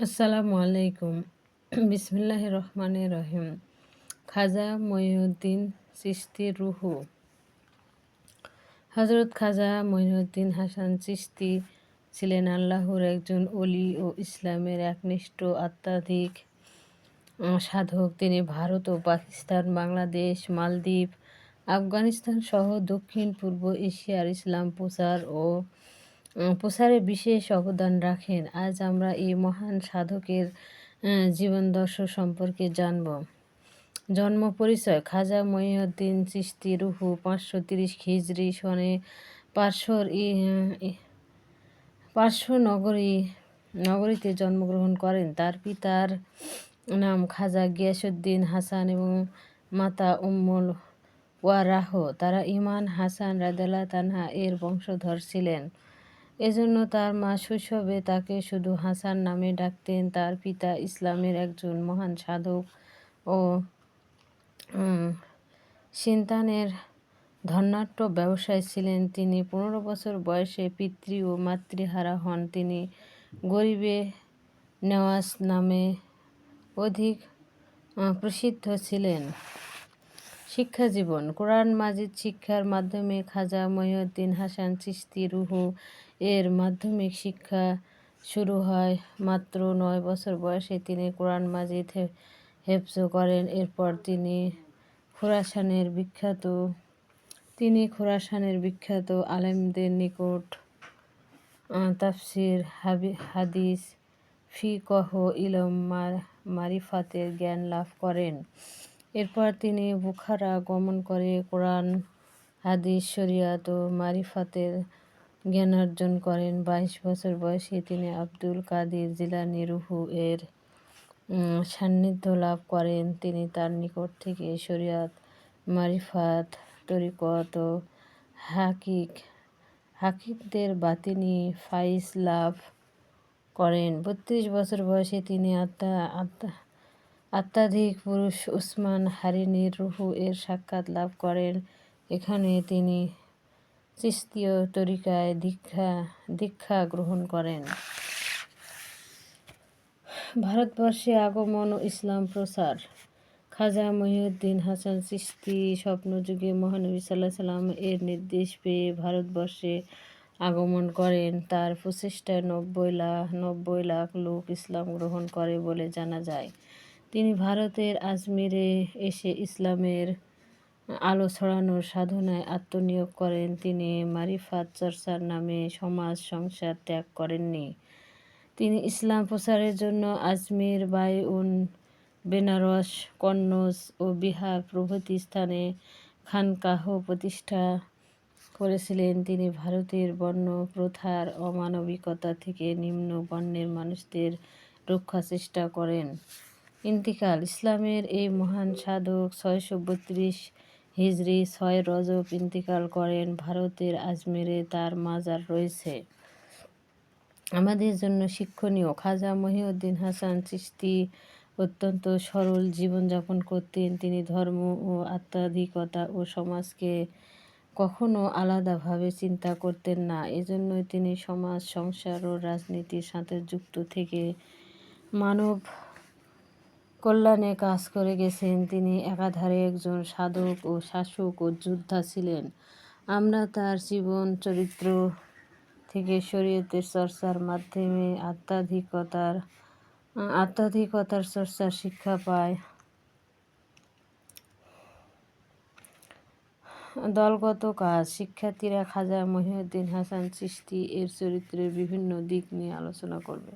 আসসালামু আলাইকুম। বিসমিল্লাহ রহমান রহিম। খাজা মঈনুদ্দিন চিস্তি রুহু। হজরত খাজা মঈনুদ্দিন হাসান চিস্তি ছিলেন আল্লাহর একজন অলি ও ইসলামের একনিষ্ঠ আত্মাধিক সাধক। তিনি ভারত ও পাকিস্তান, বাংলাদেশ, মালদ্বীপ, আফগানিস্তান সহ দক্ষিণ পূর্ব এশিয়ার ইসলাম প্রচার ও প্রসারে বিশেষ অবদান রাখেন। আজ আমরা এই মহান সাধকের জীবন দর্শন সম্পর্কে জানব। জন্ম পরিচয়, খাজা মহিউদ্দিন চিস্তি রুহু, পাঁচশো তিরিশ খিজরি সনে পার্শ্বর পার্শ্ব নগরী, নগরীতে জন্মগ্রহণ করেন। তার পিতার নাম খাজা গিয়াসুদ্দিন হাসান এবং মাতা উম্মুল ওয়ারাহ। তারা ইমান হাসান রাদাল্লা তানহা এর বংশধর ছিলেন। এজন্য তার মা শৈশবে তাকে শুধু হাসান নামে ডাকতেন। তার পিতা ইসলামের একজন মহান সাধক ও সিন্তানের ধর্নাট্য ব্যবসায় ছিলেন। তিনি পনেরো বছর বয়সে পিতৃ ও মাতৃহারা হন। তিনি গরিবে নেওয়াজ নামে অধিক প্রসিদ্ধ ছিলেন। শিক্ষা জীবন। কোরআন মাজিদ শিক্ষার মাধ্যমে খাজা মহিউদ্দিন হাসান চিস্তি রুহু এর মাধ্যমিক শিক্ষা শুরু হয়। মাত্র নয় বছর বয়সে তিনি কোরআন মাজিদ হেফজ করেন। এরপর তিনি খোরাসানের বিখ্যাত তিনি খোরাসানের বিখ্যাত আলেমদের নিকট তাফসির, হাবি হাদিস, ফিকহ, ইলম, মার মারিফাতের জ্ঞান লাভ করেন। এরপর তিনি বুখারা গমন করে কোরআন, হাদিস, শরিয়াত ও মারিফাতের জ্ঞানার্জন করেন। বাইশ বছর বয়সে তিনি আব্দুল কাদির জিলানি রুহু এর সান্নিধ্য লাভ করেন। তিনি তার নিকট থেকে শরিয়াত, মারিফাত, তরিকত ও হাকিক, হাকিকদের বাতিনি ফাইস লাভ করেন। বত্রিশ বছর বয়সে তিনি আত্মা আত্মা আত্মাধিক পুরুষ উসমান হারিনির রুহু এর সাক্ষাৎ লাভ করেন। এখানে তিনি চিস্তীয় তরিকায় দীক্ষা দীক্ষা গ্রহণ করেন। ভারতবর্ষে আগমন ও ইসলাম প্রচার খাজা মহিউদ্দিন হাসান চিস্তি স্বপ্নযুগে মহানবী সাল্লাহ সাল্লাম এর নির্দেশ পেয়ে ভারতবর্ষে আগমন করেন। তার প্রচেষ্টায় নব্বই লাখ নব্বই লাখ লোক ইসলাম গ্রহণ করে বলে জানা যায়। তিনি ভারতের আজমিরে এসে ইসলামের আলো ছড়ানোর সাধনায় আত্মনিয়োগ করেন। তিনি মারিফাত চর্চার নামে সমাজ সংসার ত্যাগ করেননি। তিনি ইসলাম প্রচারের জন্য আজমির বায়ুন বেনারস কন্নৌজ ও বিহার প্রভৃতি স্থানে খানকাহ প্রতিষ্ঠা করেছিলেন। তিনি ভারতের বর্ণ প্রথার অমানবিকতা থেকে নিম্ন বর্ণের মানুষদের রক্ষা চেষ্টা করেন। ইন্তিকাল, ইসলামের এই মহান সাধক ছয়শো বত্রিশ হিজরি ছয় রজব ইন্তিকাল করেন ভারতের আজমেরে, তার মাজার রয়েছে। আমাদের জন্য শিক্ষণীয়, খাজা মহিউদ্দিন হাসান চিস্তি অত্যন্ত সরল জীবনযাপন করতেন। তিনি ধর্ম ও আত্মাধিকতা ও সমাজকে কখনো আলাদাভাবে চিন্তা করতেন না। এজন্যই তিনি সমাজ, সংসার ও রাজনীতির সাথে যুক্ত থেকে মানব কল্যাণে কাজ করে গেছেন। তিনি একাধারে একজন সাধক ও শাসক ও যোদ্ধা ছিলেন। আমরা তার জীবন চরিত্র থেকে শরীয়তের চর্চার মাধ্যমে আধ্যাত্মিকতার আধ্যাত্মিকতার চর্চার শিক্ষা পায় দলগত কাজ, শিক্ষার্থীরা খাজা মহিউদ্দিন হাসান সৃষ্টি এর চরিত্রের বিভিন্ন দিক নিয়ে আলোচনা করবে।